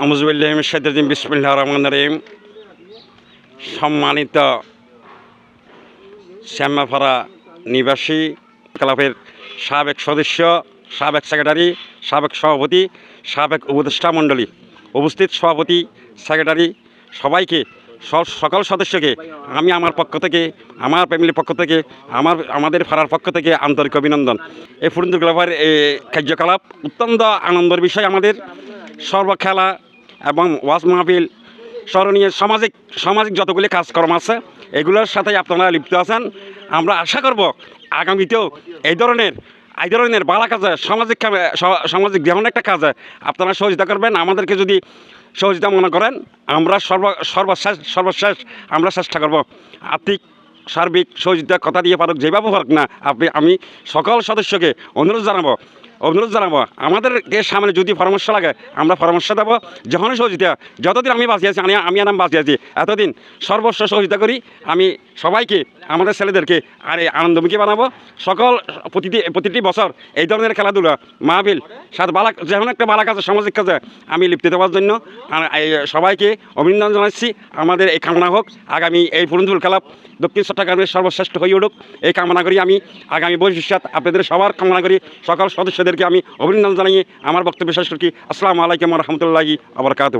আমজুবিল্লাহিম বিসমুল্লাহ রহমান রহিম। সম্মানিত শ্যামাপাড়া নিবাসী, ক্লাবের সাবেক সদস্য, সাবেক সেক্রেটারি, সাবেক সভাপতি, সাবেক উপদেষ্টা মণ্ডলী, উপস্থিত সভাপতি, সেক্রেটারি, সবাইকে সকল সদস্যকে, আমি আমার পক্ষ থেকে, আমার ফ্যামিলির পক্ষ থেকে, আমার, আমাদের পাড়ার পক্ষ থেকে আন্তরিক অভিনন্দন। এই ফুরুন্দুর ক্লাবের কার্যকলাপ অত্যন্ত আনন্দের বিষয় আমাদের। সর্বখেলা এবং ওয়াজ মাহফিল, স্মরণীয় সামাজিক সামাজিক যতগুলি কাজকর্ম আছে, এগুলোর সাথে আপনারা লিপ্ত আছেন। আমরা আশা করব আগামীতেও এই ধরনের এই ধরনের বালা কাজে, সামাজিক সামাজিক যেমন একটা কাজে আপনারা সহযোগিতা করবেন, আমাদেরকে যদি সহযোগিতা মনে করেন, আমরা সর্ব সর্বশেষ সর্বশেষ আমরা চেষ্টা করব। আর্থিক, সার্বিক সহযোগিতা কথা দিয়ে পারুক, যেভাবে পারুক না, আপনি আমি সকল সদস্যকে অনুরোধ জানাব অনুরোধ জানাব আমাদেরকে সামনে যদি পরামর্শ লাগে, আমরা পরামর্শ দেবো। যখনই সহযোগিতা, যতদিন আমি বাঁচিয়ে আছি আমি আমি বাঁচিয়ে আছি, এতদিন সর্বস্ব সহযোগিতা করি, আমি সবাইকে, আমাদের ছেলেদেরকে, আর এই আনন্দমুখী বানাবো। সকল প্রতিটি প্রতিটি বছর এই ধরনের খেলাধুলা মাহবিল সাথে বালা যেমন একটা বালা কাজে সামাজিক কাজে, আমি লিপ্ত দেওয়ার জন্য, আর এই সবাইকে অভিনন্দন জানাচ্ছি। আমাদের এই কামনা হোক, আগামী এই ফুরুন্দুল খেলাপ দক্ষিণ চট্টগ্রামের সর্বশ্রেষ্ঠ হয়ে উঠুক। এই কামনা করি আমি। আগামী ভবিষ্যৎ আপনাদের সবার কামনা করি। সকল সদস্যদেরকে আমি অভিনন্দন জানিয়ে আমার বক্তব্য শেষ করছি। আসসালামু আলাইকুম রহমতুল্লাহি আবরকাত